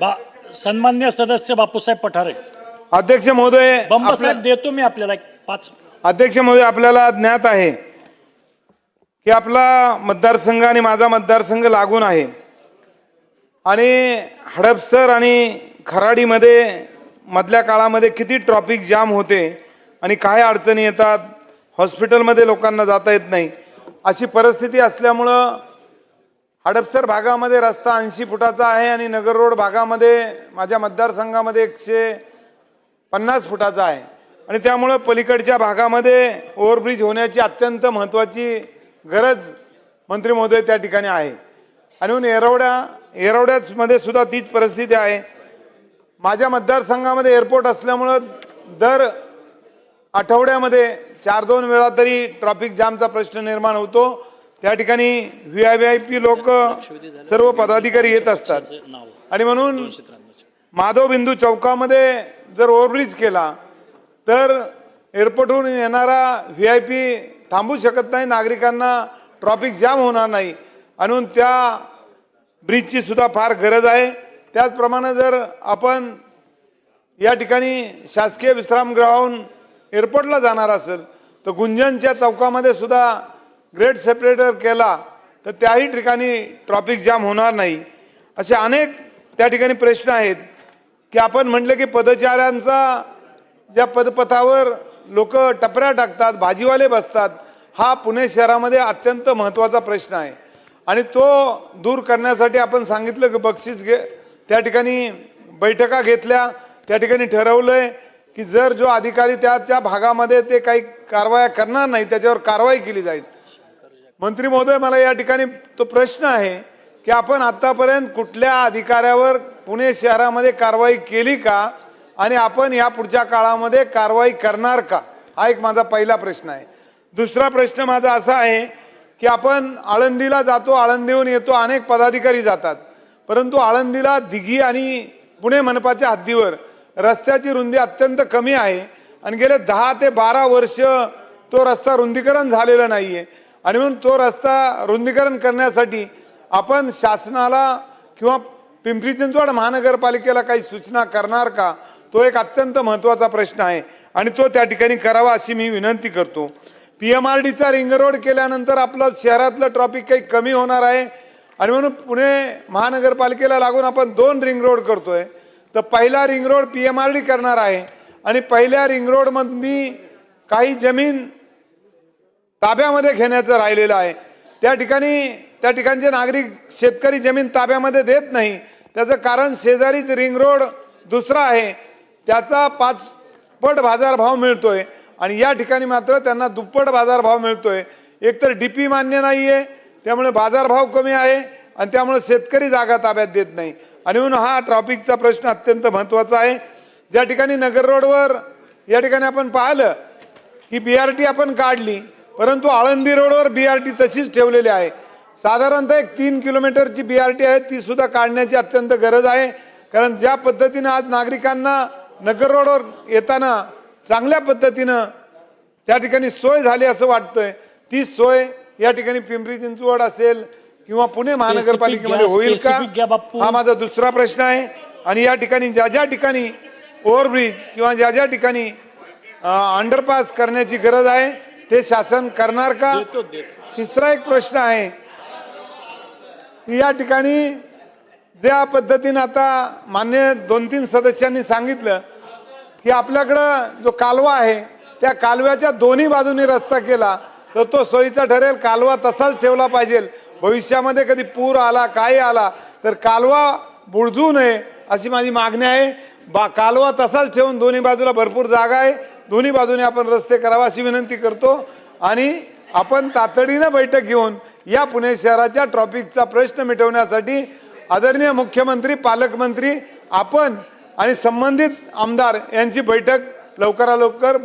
बा सन्मान्य सदस्य बापूसाहेब पठारे. अध्यक्ष महोदय बंबासाहेब देतो मी आपल्याला एक पाच अध्यक्ष महोदय आपल्याला ज्ञात आहे की आपला मतदारसंघ आणि माझा मतदारसंघ लागून आहे. आणि हडपसर आणि खराडीमध्ये मधल्या काळामध्ये किती ट्रॉफिक जाम होते आणि काय अडचणी येतात? हॉस्पिटलमध्ये लोकांना जाता येत नाही. अशी परिस्थिती असल्यामुळं हडपसर भागामध्ये रस्ता ऐंशी फुटाचा आहे आणि नगर रोड भागामध्ये माझ्या मतदारसंघामध्ये एकशे पन्नास फुटाचा आहे. आणि त्यामुळं पलीकडच्या भागामध्ये ओव्हरब्रिज होण्याची अत्यंत महत्त्वाची गरज मंत्री महोदय त्या ठिकाणी आहे. आणि म्हणून येरवड्या येरवड्यामध्ये सुद्धा तीच परिस्थिती आहे. माझ्या मतदारसंघामध्ये एअरपोर्ट असल्यामुळं दर आठवड्यामध्ये चार दोन वेळा तरी ट्रॉफिक जामचा प्रश्न निर्माण होतो. त्या ठिकाणी V I V I P लोक सर्व पदाधिकारी येत असतात. आणि म्हणून माधव बिंदू चौकामध्ये जर ओव्हरब्रिज केला तर एअरपोर्टहून येणारा व्ही आय पी थांबू शकत नाही नागरिकांना ट्रॉफिक जाम होणार नाही. आणि म्हणून त्या ब्रिजची सुद्धा फार गरज आहे. त्याचप्रमाणे जर आपण या ठिकाणी शासकीय विश्रामगृहाहून एअरपोर्टला जाणार असेल तर गुंजनच्या चौकामध्ये सुद्धा ग्रेट सेपरेटर केला तर त्याही ठिकाणी ट्रॉफिक जाम होणार नाही. असे अनेक त्या ठिकाणी प्रश्न आहेत की आपण म्हटलं की पदचाऱ्यांचा ज्या पदपथावर लोक टपऱ्या टाकतात भाजीवाले बसतात हा पुणे शहरामध्ये अत्यंत महत्त्वाचा प्रश्न आहे. आणि तो दूर करण्यासाठी आपण सांगितलं की बक्षीस घे त्या ठिकाणी बैठका घेतल्या त्या ठिकाणी ठरवलंय की जर जो अधिकारी त्या त्या भागामध्ये ते काही कारवाया करणार नाही त्याच्यावर कारवाई केली जाईल. मंत्री महोदय मला या ठिकाणी तो प्रश्न आहे की आपण आत्तापर्यंत कुठल्या अधिकाऱ्यावर पुणे शहरामध्ये कारवाई केली का? आणि आपण या पुढच्या काळामध्ये कारवाई करणार का? हा एक माझा पहिला प्रश्न आहे. दुसरा प्रश्न माझा असा आहे की आपण आळंदीला जातो आळंदीहून येतो अनेक पदाधिकारी जातात. परंतु आळंदीला दिघी आणि पुणे मनपाच्या हद्दीवर रस्त्याची रुंदी अत्यंत कमी आहे. आणि गेले दहा ते बारा वर्ष तो रस्ता रुंदीकरण झालेला नाही आहे आणि म्हणून तो रस्ता रुंदीकरण करण्यासाठी आपण शासनाला किंवा पिंपरी चिंचवड महानगरपालिकेला काही सूचना करणार का? तो एक अत्यंत महत्त्वाचा प्रश्न आहे आणि तो त्या ठिकाणी करावा अशी मी विनंती करतो. पी एम आर डीचा रिंग रोड केल्यानंतर आपलं शहरातलं ट्रॉफिक काही कमी होणार आहे. आणि म्हणून पुणे महानगरपालिकेला लागून आपण दोन रिंग रोड करतोय. तर पहिला ring road P M R D करणार आहे. आणि पहिल्या रिंग रोडमधली काही जमीन ताब्यामध्ये घेण्याचं राहिलेलं आहे. त्या ठिकाणी त्या ठिकाणचे नागरिक शेतकरी जमीन ताब्यामध्ये देत नाही. त्याचं कारण शेजारीच रिंग रोड दुसरा आहे. त्याचा पाच पट बाजारभाव आहे आणि या ठिकाणी मात्र त्यांना दुप्पट बाजारभाव मिळतो आहे एकतर डी पी मान्य नाही आहे त्यामुळे बाजारभाव कमी आहे आणि त्यामुळे शेतकरी जागा ताब्यात देत नाही. आणि म्हणून हा ट्रॉफिकचा प्रश्न अत्यंत महत्त्वाचा आहे. ज्या ठिकाणी नगर रोडवर या ठिकाणी आपण पाहिलं की बी आर टी आपण काढली. परंतु आळंदी रोडवर बी आर टी तशीच ठेवलेली आहे. साधारणतः एक तीन किलोमीटरची बी आर टी आहे ती सुद्धा काढण्याची अत्यंत गरज आहे. कारण ज्या पद्धतीनं आज नागरिकांना नगर रोडवर येताना चांगल्या पद्धतीनं त्या ठिकाणी सोय झाली असं वाटतंय ती सोय या ठिकाणी पिंपरी चिंचवड असेल किंवा पुणे महानगरपालिकेमध्ये होईल का. हा माझा दुसरा प्रश्न आहे. आणि या ठिकाणी ज्या ज्या ठिकाणी ओव्हरब्रिज किंवा ज्या ज्या ठिकाणी अंडरपास करण्याची गरज आहे ते शासन करणार का? तिसरा एक प्रश्न आहे. की या ठिकाणी ज्या पद्धतीनं आता मान्य दोन तीन सदस्यांनी सांगितलं की आपल्याकडं जो कालवा आहे त्या कालव्याच्या दोन्ही बाजूनी रस्ता केला तर तो सोयीचा ठरेल कालवा तसाच ठेवला पाहिजे. भविष्यामध्ये कधी पूर आला काही आला तर कालवा बुडजू नये अशी माझी मागणी आहे. बा कालवा तसाच ठेवून दोन्ही बाजूला भरपूर जागा आहे. दोन्ही बाजूने आपण रस्ते करावा अशी विनंती करतो. आणि आपण तातडीनं बैठक घेऊन या पुणे शहराच्या ट्रॉफिकचा प्रश्न मिटवण्यासाठी आदरणीय मुख्यमंत्री पालकमंत्री आपण आणि संबंधित आमदार यांची बैठक लवकरा लवकर